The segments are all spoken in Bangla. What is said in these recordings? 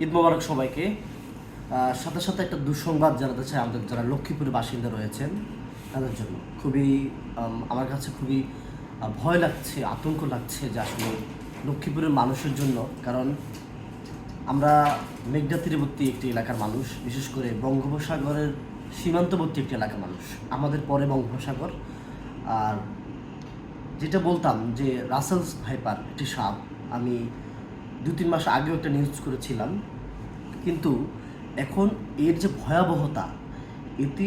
ঈদ মোবারক সবাইকে। সাথে সাথে একটা দুঃসংবাদ জানাতে চাই আমাদের যারা লক্ষ্মীপুরের বাসিন্দা রয়েছেন, তাদের জন্য। খুবই আমার কাছে খুবই ভয় লাগছে, আতঙ্ক লাগছে যে আসলে লক্ষ্মীপুরের মানুষের জন্য, কারণ আমরা মেঘনা তীরবর্তী একটি এলাকার মানুষ, বিশেষ করে বঙ্গোপসাগরের সীমান্তবর্তী একটি এলাকার মানুষ, আমাদের পরে বঙ্গোপসাগর। আর যেটা বলতাম যে রাসেলস ভাইপার, একটি সাপ, আমি দু তিন মাস আগেও একটা নিউজ করেছিলাম। কিন্তু এখন এর যে ভয়াবহতা, এটি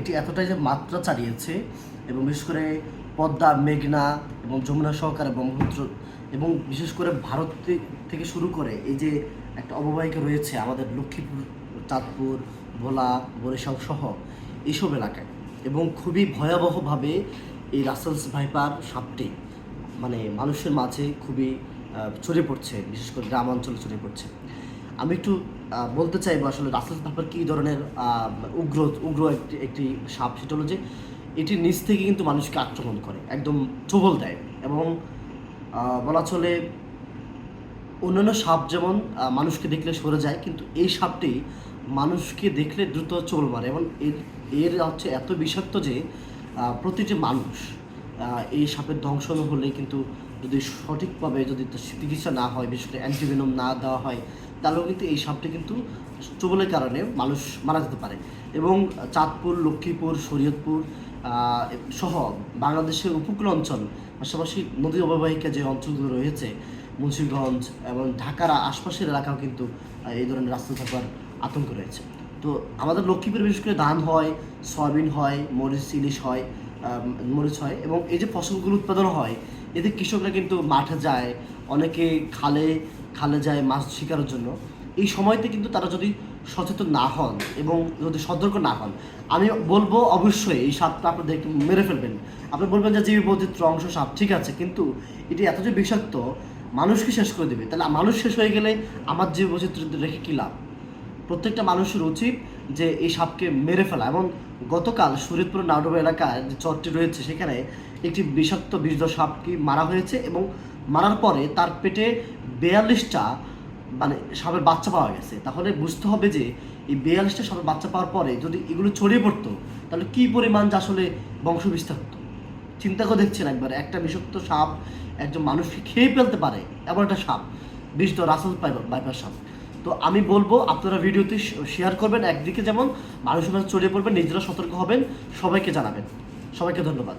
এটি এতটাই যে মাত্রা চালিয়েছে এবং বিশেষ করে পদ্মা, মেঘনা এবং যমুনা সহকারে ব্রহ্মপুত্র এবং বিশেষ করে ভারত থেকে শুরু করে এই যে একটা অববাহিকা রয়েছে আমাদের লক্ষ্মীপুর, চাঁদপুর, ভোলা, বরিশাল সহ এইসব এলাকায় এবং খুবই ভয়াবহভাবে এই রাসেলস ভাইপার সাপটি মানে মানুষের মাঝে খুবই ছড়িয়ে পড়ছে, বিশেষ করে গ্রাম অঞ্চলে ছড়িয়ে পড়ছে। আমি একটু বলতে চাইব আসলে রাসেলস ভাইপার কী ধরনের উগ্র উগ্র একটি একটি সাপ? সেটা হলো যে, এটি নিচ থেকে কিন্তু মানুষকে আক্রমণ করে, একদম চবল দেয় এবং বলা চলে অন্যান্য সাপ যেমন মানুষকে দেখলে সরে যায়, কিন্তু এই সাপটি মানুষকে দেখলে দ্রুত চোল মারে এবং এর এর হচ্ছে এত বিষাক্ত যে প্রতিটি মানুষ এই সাপের দংশন হলে কিন্তু যদি সঠিকভাবে যদি চিকিৎসা না হয়, বিশেষ করে অ্যান্টিভেনম না দেওয়া হয়, তাহলেও কিন্তু এই সাপটি কিন্তু চুবলের কারণে মানুষ মারা যেতে পারে। এবং চাঁদপুর, লক্ষ্মীপুর, শরীয়তপুর সহ বাংলাদেশের উপকূল অঞ্চল, পাশাপাশি নদী অববাহিকা যে অঞ্চলগুলো রয়েছে, মুন্সিগঞ্জ এবং ঢাকার আশপাশের এলাকাও কিন্তু এই ধরনের রাস্তা থাকার আতঙ্ক রয়েছে। তো আমাদের লক্ষ্মীপুরে বিশেষ করে ধান হয়, সয়াবিন হয়, মরিচ, ইলিশ হয় মরিচ হয় এবং এই যে ফসলগুলো উৎপাদন হয়, এতে কৃষকরা কিন্তু মাঠে যায়, অনেকে খালে খালে যায় মাছ শিকারের জন্য। এই সময়তে কিন্তু তারা যদি সচেতন না হন এবং যদি সতর্ক না হন, আমি বলব অবশ্যই এই সাপটা আপনাদের মেরে ফেলবেন। আপনি বলবেন যে জীব বৈচিত্র্য অংশ সাপ, ঠিক আছে, কিন্তু এটি এত যে বিষাক্ত, মানুষকে শেষ করে দেবে। তাহলে মানুষ শেষ হয়ে গেলে আমার জীব বৈচিত্র্য রেখে কী লাভ? প্রত্যেকটা মানুষের উচিত যে এই সাপকে মেরে ফেলা এবং গতকাল শরীরপুর নাডোবা এলাকায় যে চরটি রয়েছে, সেখানে একটি বিষাক্ত বিষধর সাপকে মারা হয়েছে এবং মারার পরে তার পেটে বেয়াল্লিশটা মানে সাপের বাচ্চা পাওয়া গেছে। তাহলে বুঝতে হবে যে এই বেয়াল্লিশটা সাপের বাচ্চা পাওয়ার পরে যদি এগুলো ছড়িয়ে পড়তো, তাহলে কী পরিমাণ যে আসলে বংশ বিস্তার হতো? চিন্তা করে দেখছেন একবার, একটা বিষাক্ত সাপ একজন মানুষকে খেয়ে ফেলতে পারে, এমন একটা সাপ বিষ তো রাসেল বাইপার সাপ। তো আমি বলব, আপনারা ভিডিওতে শেয়ার করবেন, একদিকে যেমন মানুষের মাঝে ছড়িয়ে পড়বেন, নিজেরা সতর্ক হবেন, সবাইকে জানাবেন। সবাইকে ধন্যবাদ।